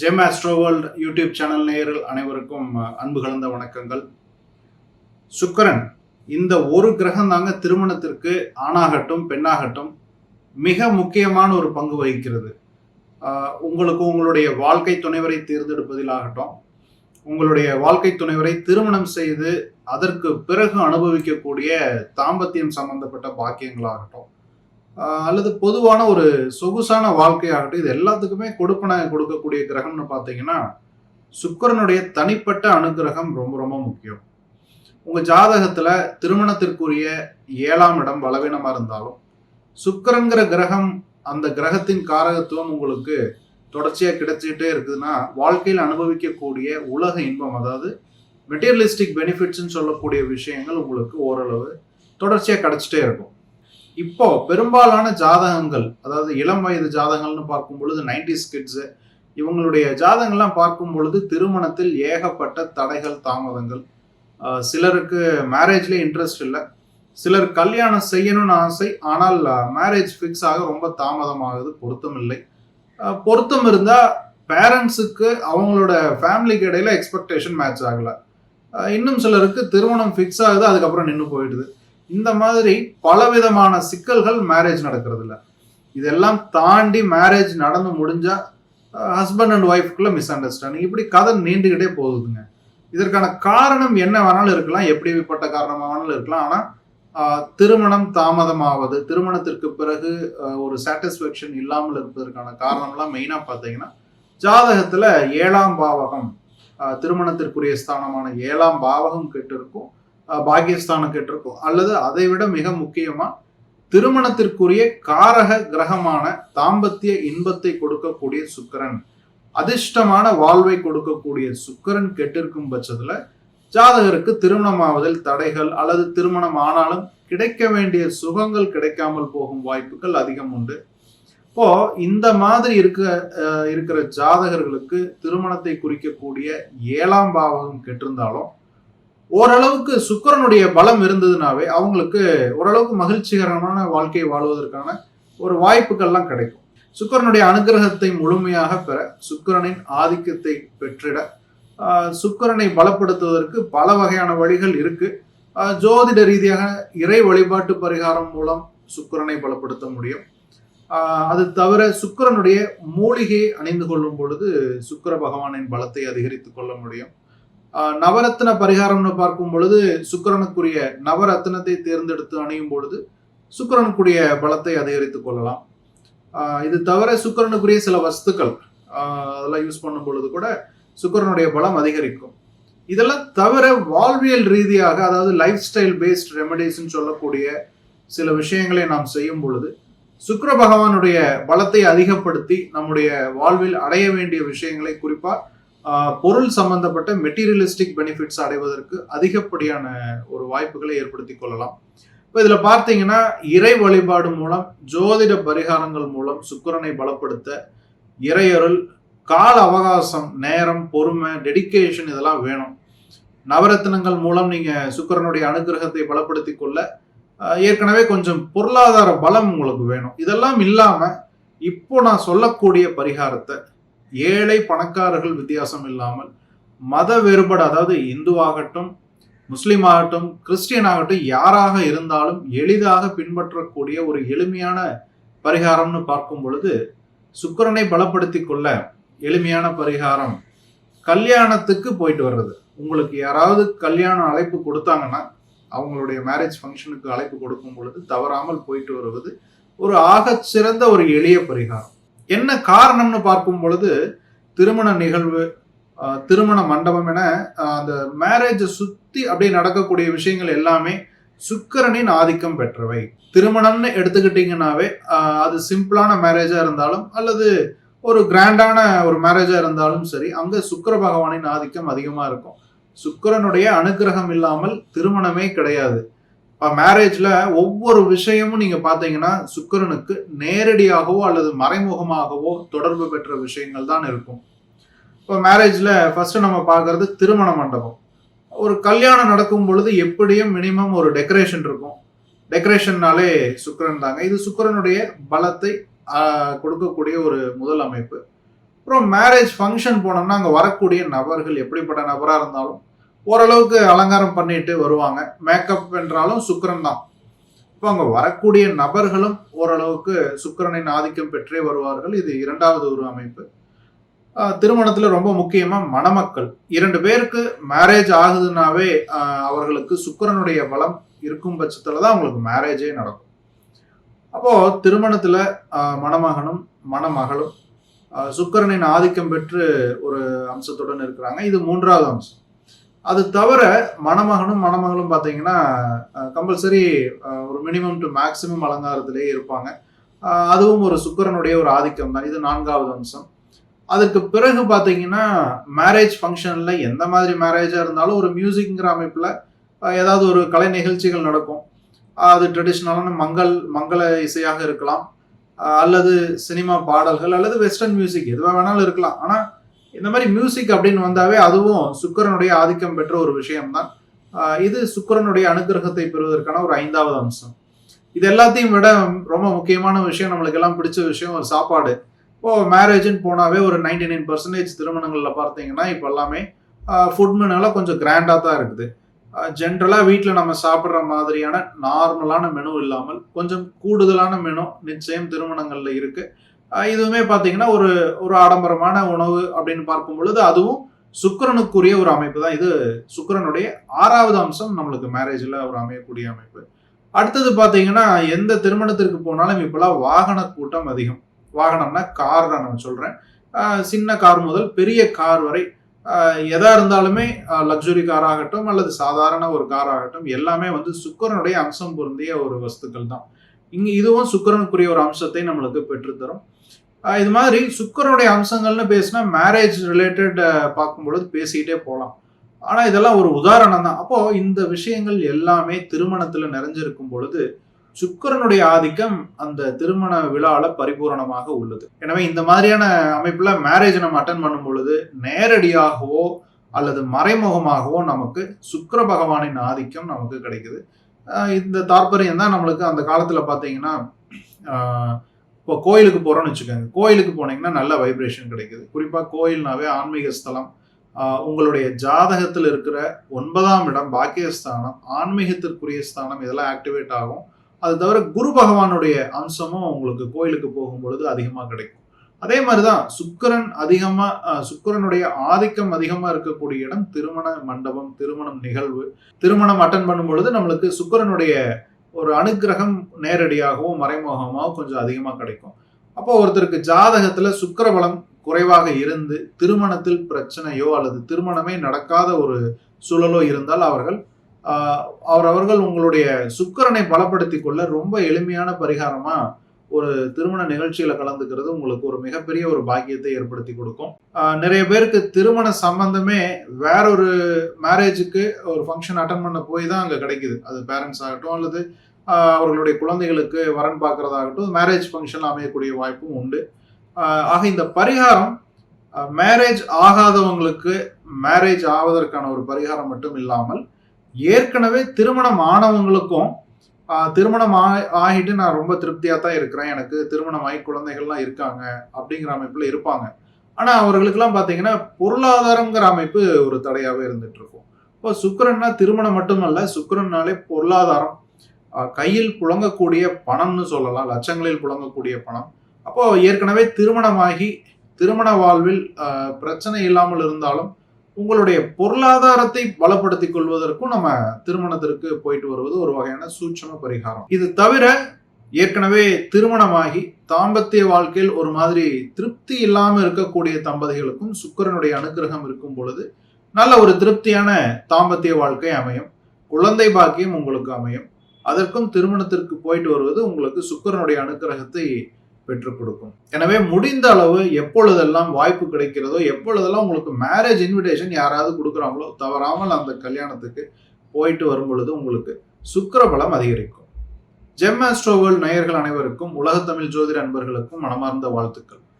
GeM ஆஸ்ட்ரோவேல்ட் YouTube channel நேயர்கள் அனைவருக்கும் அன்பு கலந்த வணக்கங்கள். சுக்கரன் இந்த ஒரு கிரகம் தாங்க திருமணத்திற்கு ஆணாகட்டும் பெண்ணாகட்டும் மிக முக்கியமான ஒரு பங்கு வகிக்கிறது. உங்களுக்கு உங்களுடைய வாழ்க்கை துணைவரை தேர்ந்தெடுப்பதில் ஆகட்டும் உங்களுடைய வாழ்க்கை துணைவரை திருமணம் செய்து அதற்கு பிறகு அனுபவிக்கக்கூடிய தாம்பத்தியம் சம்பந்தப்பட்ட பாக்கியங்களாகட்டும் அல்லது பொதுவான ஒரு சொகுசான வாழ்க்கையாகட்டும் இது எல்லாத்துக்குமே கொடுப்பனை கொடுக்கக்கூடிய கிரகம்னு பார்த்தீங்கன்னா சுக்கரனுடைய தனிப்பட்ட அனுகிரகம் ரொம்ப ரொம்ப முக்கியம். உங்கள் ஜாதகத்தில் திருமணத்திற்குரிய ஏழாம் இடம் பலவீனமாக இருந்தாலும் சுக்கரங்கிற கிரகம் அந்த கிரகத்தின் காரகத்துவம் உங்களுக்கு தொடர்ச்சியாக கிடைச்சிக்கிட்டே இருக்குதுன்னா வாழ்க்கையில் அனுபவிக்கக்கூடிய உலக இன்பம் அதாவது மெட்டீரியலிஸ்டிக் பெனிஃபிட்ஸ்ன்னு சொல்லக்கூடிய விஷயங்கள் உங்களுக்கு ஓரளவு தொடர்ச்சியாக கிடைச்சிட்டே இருக்கும். இப்போ பெரும்பாலான ஜாதகங்கள் அதாவது இளம் வயது ஜாதகங்கள்னு பார்க்கும் பொழுது நைன்டிஸ் கிட்ஸு இவங்களுடைய ஜாதகங்கள்லாம் பார்க்கும் பொழுது திருமணத்தில் ஏகப்பட்ட தடைகள் தாமதங்கள். சிலருக்கு மேரேஜ்லேயே இன்ட்ரெஸ்ட் இல்லை. சிலர் கல்யாணம் செய்யணும்னு ஆசை ஆனால் மேரேஜ் ஃபிக்ஸ் ஆக ரொம்ப தாமதமாகுது பொருத்தம் இல்லை. பொருத்தம் இருந்தால் பேரண்ட்ஸுக்கு அவங்களோட ஃபேமிலிக்கு இடையில எக்ஸ்பெக்டேஷன் மேட்ச் ஆகலை. இன்னும் சிலருக்கு திருமணம் ஃபிக்ஸ் ஆகுது அதுக்கப்புறம் நின்று போயிடுது. இந்த மாதிரி பலவிதமான சிக்கல்கள் மேரேஜ் நடக்கிறது இதெல்லாம் தாண்டி மேரேஜ் நடந்து முடிஞ்சா ஹஸ்பண்ட் அண்ட் ஒய்ஃப்குள்ள மிஸ் அண்டர்ஸ்டாண்டிங் இப்படி கதை நீண்டுகிட்டே போகுதுங்க. இதற்கான காரணம் என்ன வேணாலும் இருக்கலாம். எப்படிப்பட்ட காரணமா வேணாலும் இருக்கலாம். ஆனால் திருமணம் தாமதமாவது திருமணத்திற்கு பிறகு ஒரு சாட்டிஸ்ஃபேக்ஷன் இல்லாமல் இருப்பதற்கான காரணம்லாம் மெயினாக பார்த்தீங்கன்னா ஜாதகத்தில் ஏழாம் பாவகம் திருமணத்திற்குரிய ஸ்தானமான ஏழாம் பாவகம் கெட்டு இருக்கும் அல்லது அதை விட மிக முக்கியமா திருமணத்திற்குரிய காரக கிரகமான தாம்பத்திய இன்பத்தை கொடுக்கக்கூடிய சுக்கரன் அதிர்ஷ்டமான வாழ்வை கொடுக்கக்கூடிய சுக்கரன் கெட்டிருக்கும் பட்சத்துல ஜாதகருக்கு திருமணமாவதில் தடைகள் அல்லது திருமணம் ஆனாலும் கிடைக்க வேண்டிய சுகங்கள் கிடைக்காமல் போகும் வாய்ப்புகள் அதிகம் உண்டு. இப்போ இந்த மாதிரி இருக்க இருக்கிற ஜாதகர்களுக்கு திருமணத்தை குறிக்கக்கூடிய ஏழாம் பாவகம் கெட்டிருந்தாலும் ஓரளவுக்கு சுக்கிரனுடைய பலம் இருந்ததுனாவே அவங்களுக்கு ஓரளவுக்கு மகிழ்ச்சிகரமான வாழ்க்கையை வாழ்வதற்கான ஒரு வாய்ப்புகள்லாம் கிடைக்கும். சுக்கிரனுடைய அனுகிரகத்தை முழுமையாக பெற சுக்கிரனின் ஆதிக்கத்தை பெற்றிட சுக்கரனை பலப்படுத்துவதற்கு பல வகையான வழிகள் இருக்கு. ஜோதிட ரீதியாக இறை வழிபாட்டு பரிகாரம் மூலம் சுக்கிரனை பலப்படுத்த முடியும். அது தவிர சுக்கிரனுடைய மூலிகையை அணிந்து கொள்ளும் பொழுது சுக்கிர பகவானின் பலத்தை அதிகரித்துக் கொள்ள முடியும். நவரத்ன பரிகாரம்னு பார்க்கும் பொழுது சுக்கிரனுக்குரிய நவரத்னத்தை தேர்ந்தெடுத்து அணியும் பொழுது சுக்கிரனுக்குரிய பலத்தை அதிகரித்துக் கொள்ளலாம். இது தவிர சுக்கிரனுக்குரிய சில வஸ்துக்கள் அதெல்லாம் யூஸ் பண்ணும் பொழுது கூட சுக்கிரனுடைய பலம் அதிகரிக்கும். இதெல்லாம் தவிர வாழ்வியல் ரீதியாக அதாவது லைஃப் ஸ்டைல் பேஸ்ட் ரெமடிஸ்ன்னு சொல்லக்கூடிய சில விஷயங்களை நாம் செய்யும் பொழுது சுக்கர பகவானுடைய பலத்தை அதிகப்படுத்தி நம்முடைய வாழ்வில் அடைய வேண்டிய விஷயங்களை குறிப்பாக பொருள் சம்பந்தப்பட்ட மெட்டீரியலிஸ்டிக் பெனிஃபிட்ஸ் அடைவதற்கு அதிகப்படியான ஒரு வாய்ப்புகளை ஏற்படுத்தி கொள்ளலாம். இப்போ இதில் பார்த்தீங்கன்னா இறை வழிபாடு மூலம் ஜோதிட பரிகாரங்கள் மூலம் சுக்கிரனை பலப்படுத்த இறையருள் கால அவகாசம் நேரம் பொறுமை டெடிகேஷன் இதெல்லாம் வேணும். நவரத்னங்கள் மூலம் நீங்கள் சுக்கிரனுடைய அனுகிரகத்தை பலப்படுத்தி கொள்ள ஏற்கனவே கொஞ்சம் பொருளாதார பலம் உங்களுக்கு வேணும். இதெல்லாம் இல்லாமல் இப்போ நான் சொல்லக்கூடிய பரிகாரத்தை ஏழை பணக்காரர்கள் வித்தியாசம் இல்லாமல் மத வேறுபாடு அதாவது இந்துவாகட்டும் முஸ்லீம் ஆகட்டும் கிறிஸ்டியன் ஆகட்டும் யாராக இருந்தாலும் எளிதாக பின்பற்றக்கூடிய ஒரு எளிமையான பரிகாரம்னு பார்க்கும் பொழுது சுக்கிரனை பலப்படுத்தி கொள்ள எளிமையான பரிகாரம் கல்யாணத்துக்கு போயிட்டு வர்றது. உங்களுக்கு யாராவது கல்யாண அழைப்பு கொடுத்தாங்கன்னா அவங்களுடைய மேரேஜ் ஃபங்க்ஷனுக்கு அழைப்பு கொடுக்கும் பொழுது தவறாமல் போயிட்டு வருவது ஒரு ஆக சிறந்த ஒரு எளிய பரிகாரம். என்ன காரணம்னு பார்க்கும் பொழுது திருமண நிகழ்வு திருமண மண்டபம் என அந்த மேரேஜை சுத்தி அப்படியே நடக்கக்கூடிய விஷயங்கள் எல்லாமே சுக்கிரனின் ஆதிக்கம் பெற்றவை. திருமணம்னு எடுத்துக்கிட்டீங்கன்னாவே அது சிம்பிளான மேரேஜா இருந்தாலும் அல்லது ஒரு கிராண்டான ஒரு மேரேஜா இருந்தாலும் சரி அங்க சுக்கர பகவானின் ஆதிக்கம் அதிகமா இருக்கும். சுக்கிரனுடைய அனுகிரகம் இல்லாமல் திருமணமே கிடையாது. இப்போ மேரேஜில் ஒவ்வொரு விஷயமும் நீங்கள் பார்த்தீங்கன்னா சுக்கிரனுக்கு நேரடியாகவோ அல்லது மறைமுகமாகவோ தொடர்பு பெற்ற விஷயங்கள் தான் இருக்கும். இப்போ மேரேஜில் ஃபஸ்ட்டு நம்ம பார்க்குறது திருமண மண்டபம். ஒரு கல்யாணம் நடக்கும் பொழுது எப்படியும் மினிமம் ஒரு டெக்கரேஷன் இருக்கும். டெக்கரேஷன்னாலே சுக்கிரன் தாங்க. இது சுக்கிரனுடைய பலத்தை கொடுக்கக்கூடிய ஒரு முதல் அமைப்பு. அப்புறம் மேரேஜ் ஃபங்க்ஷன் போனோம்னா அங்கே வரக்கூடிய நபர்கள் எப்படிப்பட்ட நபராக இருந்தாலும் ஓரளவுக்கு அலங்காரம் பண்ணிட்டு வருவாங்க. மேக்கப் என்றாலும் சுக்கிரன் தான் இப்போ அங்கே வரக்கூடிய நபர்களும் ஓரளவுக்கு சுக்கிரனின் ஆதிக்கம் பெற்றே வருவார்கள். இது இரண்டாவது ஒரு அமைப்பு. திருமணத்தில் ரொம்ப முக்கியமாக மணமக்கள். இரண்டு பேருக்கு மேரேஜ் ஆகுதுனாவே அவர்களுக்கு சுக்கரனுடைய பலம் இருக்கும் பட்சத்தில் தான் அவங்களுக்கு மேரேஜே நடக்கும். அப்போது திருமணத்தில் மணமகனும் மணமகளும் சுக்கரனின் சுக்கிரனின் ஆதிக்கம் பெற்று ஒரு அம்சத்துடன் இருக்கிறாங்க. இது மூன்றாவது அம்சம். அது தவிர மணமகனும் மணமகளும் பார்த்தீங்கன்னா கம்பல்சரி ஒரு மினிமம் டு மேக்சிமம் அலங்காரத்திலேயே இருப்பாங்க. அதுவும் ஒரு சுக்கரனுடைய ஒரு ஆதிக்கம் தான். இது நான்காவது அம்சம். அதற்கு பிறகு பார்த்தீங்கன்னா மேரேஜ் ஃபங்க்ஷனில் எந்த மாதிரி மேரேஜாக இருந்தாலும் ஒரு மியூசிக்ங்கிற அமைப்பில் ஏதாவது ஒரு கலை நிகழ்ச்சிகள் நடக்கும். அது ட்ரெடிஷ்னலான மங்கள் மங்கள இசையாக இருக்கலாம். அல்லது சினிமா பாடல்கள் அல்லது வெஸ்டர்ன் மியூசிக் எதுவாக வேணாலும் இருக்கலாம். ஆனால் இந்த மாதிரி மியூசிக் அப்படின்னு வந்தாவே அதுவும் சுக்கரனுடைய ஆதிக்கம் பெற்ற ஒரு விஷயம்தான். இது சுக்கிரனுடைய அனுகிரகத்தை பெறுவதற்கான ஒரு ஐந்தாவது அம்சம். இது எல்லாத்தையும் விட ரொம்ப முக்கியமான விஷயம் நம்மளுக்கு எல்லாம் பிடிச்ச விஷயம் ஒரு சாப்பாடு. இப்போ மேரேஜ்னு போனாவே ஒரு நைன்டி நைன் பர்சன்டேஜ் திருமணங்களில் பார்த்தீங்கன்னா இப்போ எல்லாமே ஃபுட் மெனுலாம் கொஞ்சம் கிராண்டாக தான் இருக்குது. ஜென்ரலாக வீட்டில் நம்ம சாப்பிட்ற மாதிரியான நார்மலான மெனு இல்லாமல் கொஞ்சம் கூடுதலான மெனு நிச்சயம் திருமணங்களில் இருக்குது இதுவுமே பார்த்தீங்கன்னா ஒரு ஒரு ஆடம்பரமான உணவு அப்படின்னு பார்க்கும் பொழுது அதுவும் சுக்கரனுக்குரிய ஒரு அமைப்பு தான். இது சுக்கரனுடைய ஆறாவது அம்சம் நம்மளுக்கு மேரேஜில் ஒரு அமையக்கூடிய அமைப்பு. அடுத்தது பார்த்தீங்கன்னா எந்த திருமணத்திற்கு போனாலும் இப்போலாம் வாகன கூட்டம் அதிகம். வாகனம்னா கார் தான் நான் சொல்கிறேன் சின்ன கார் முதல் பெரிய கார் வரை எதாக எதா இருந்தாலுமே லக்ஸுரி கார் ஆகட்டும் அல்லது சாதாரண ஒரு கார் ஆகட்டும் எல்லாமே வந்து சுக்கரனுடைய அம்சம் பொருந்திய ஒரு வஸ்துக்கள் தான். இங்கே இதுவும் சுக்கரனுக்குரிய ஒரு அம்சத்தை நம்மளுக்கு பெற்றுத்தரும். இது மாதிரி சுக்கரனுடைய அம்சங்கள்னு பேசினா மேரேஜ் ரிலேட்டட் பார்க்கும்பொழுது பேசிக்கிட்டே போகலாம். ஆனால் இதெல்லாம் ஒரு உதாரணம் தான். அப்போது இந்த விஷயங்கள் எல்லாமே திருமணத்தில் நிறைஞ்சிருக்கும் பொழுது சுக்கரனுடைய ஆதிக்கம் அந்த திருமண விழாவில் பரிபூரணமாக உள்ளது. எனவே இந்த மாதிரியான அமைப்பில் மேரேஜ் நம்ம அட்டன் பண்ணும் பொழுது நேரடியாகவோ அல்லது மறைமுகமாகவோ நமக்கு சுக்கர பகவானின் ஆதிக்கம் நமக்கு கிடைக்குது. இந்த தாற்பயம் தான் நம்மளுக்கு அந்த காலத்தில் பார்த்தீங்கன்னா இப்போ கோயிலுக்கு போகிறோன்னு வச்சுக்கோங்க. கோயிலுக்கு போனீங்கன்னா நல்ல வைப்ரேஷன் கிடைக்குது. குறிப்பாக கோயில்னாவே ஆன்மீக ஸ்தலம். உங்களுடைய ஜாதகத்தில் இருக்கிற ஒன்பதாம் இடம் பாக்கியஸ்தானம் ஆன்மீகத்திற்குரிய ஸ்தானம் இதெல்லாம் ஆக்டிவேட் ஆகும். அது தவிர குரு பகவானுடைய அம்சமும் உங்களுக்கு கோயிலுக்கு போகும் பொழுது அதிகமாக கிடைக்கும். அதே மாதிரிதான் சுக்கிரன் சுக்கரன் அதிகமாக சுக்கிரனுடைய ஆதிக்கம் அதிகமாக இருக்கக்கூடிய இடம் திருமண மண்டபம் திருமணம் நிகழ்வு. திருமணம் அட்டன் பண்ணும் பொழுது நம்மளுக்கு சுக்கிரனுடைய ஒரு அனுக்கிரகம் நேரடியாகவோ மறைமுகமாகவோ கொஞ்சம் அதிகமாக கிடைக்கும். அப்போ ஒருத்தருக்கு ஜாதகத்தில் சுக்கரபலம் குறைவாக இருந்து திருமணத்தில் பிரச்சனையோ அல்லது திருமணமே நடக்காத ஒரு சூழலோ இருந்தால் அவர்கள் அவர் அவரவர்கள் உங்களுடைய சுக்கரனை பலப்படுத்தி கொள்ள ரொம்ப எளிமையான பரிகாரமாக ஒரு திருமண நிகழ்ச்சியில் கலந்துக்கிறது உங்களுக்கு ஒரு மிகப்பெரிய ஒரு பாக்கியத்தை ஏற்படுத்தி கொடுக்கும். நிறைய பேருக்கு திருமண சம்பந்தமே வேற ஒரு மேரேஜுக்கு ஒரு ஃபங்க்ஷன் அட்டன் பண்ண போய் தான் அங்கே கிடைக்குது. அது பேரண்ட்ஸ் ஆகட்டும் அல்லது அவர்களுடைய குழந்தைகளுக்கு வரன் பார்க்குறதாகட்டும் மேரேஜ் ஃபங்க்ஷன் அமையக்கூடிய வாய்ப்பும் உண்டு. ஆக இந்த பரிகாரம் மேரேஜ் ஆகாதவங்களுக்கு மேரேஜ் ஆவதற்கான ஒரு பரிகாரம் மட்டும் இல்லாமல் ஏற்கனவே திருமணம் ஆனவங்களுக்கும் திருமணம் ஆ- ஆகிட்டு நான் ரொம்ப திருப்தியாக தான் இருக்கிறேன். எனக்கு திருமணம் ஆகி குழந்தைகள்லாம் இருக்காங்க அப்படிங்கிற அமைப்பில் இருப்பாங்க. ஆனால் அவர்களுக்கெல்லாம் பார்த்தீங்கன்னா பொருளாதாரங்கிற அமைப்பு ஒரு தடையாகவே இருந்துட்டு இருக்கும் இப்போ சுக்கரன்னா திருமணம் மட்டுமல்ல சுக்கரன்னாலே பொருளாதாரம். கையில் புழங்கக்கூடிய பணம்னு சொல்லலாம் லட்சங்களில் புழங்கக்கூடிய பணம். அப்போ ஏற்கனவே திருமணமாகி திருமண வாழ்வில் பிரச்சனை இல்லாமல் இருந்தாலும் உங்களுடைய பொருளாதாரத்தை பலப்படுத்திக் கொள்வதற்கும் நம்ம திருமணத்திற்கு போயிட்டு வருவது ஒரு வகையான சூட்சம பரிகாரம். இது தவிர ஏற்கனவே திருமணமாகி தாம்பத்திய வாழ்க்கையில் ஒரு மாதிரி திருப்தி இல்லாமல் இருக்கக்கூடிய தம்பதிகளுக்கும் சுக்கரனுடைய அனுகிரகம் இருக்கும் பொழுது நல்ல ஒரு திருப்தியான தாம்பத்திய வாழ்க்கை அமையும். குழந்தை பாக்கியம் உங்களுக்கு அமையும். அதற்கும் திருமணத்திற்கு போயிட்டு வருவது உங்களுக்கு சுக்கரனுடைய அனுகிரகத்தை பெற்றுக் கொடுக்கும். எனவே முடிந்த அளவு எப்பொழுதெல்லாம் வாய்ப்பு கிடைக்கிறதோ எப்பொழுதெல்லாம் உங்களுக்கு மேரேஜ் இன்விடேஷன் யாராவது கொடுக்குறாங்களோ தவறாமல் அந்த கல்யாணத்துக்கு போயிட்டு வரும் பொழுது உங்களுக்கு சுக்கரபலம் அதிகரிக்கும். ஜெம் ஆஸ்ட்ரோவல் நேயர்கள் அனைவருக்கும் உலகத்தமிழ் ஜோதிட அன்பர்களுக்கும் மனமார்ந்த வாழ்த்துக்கள்.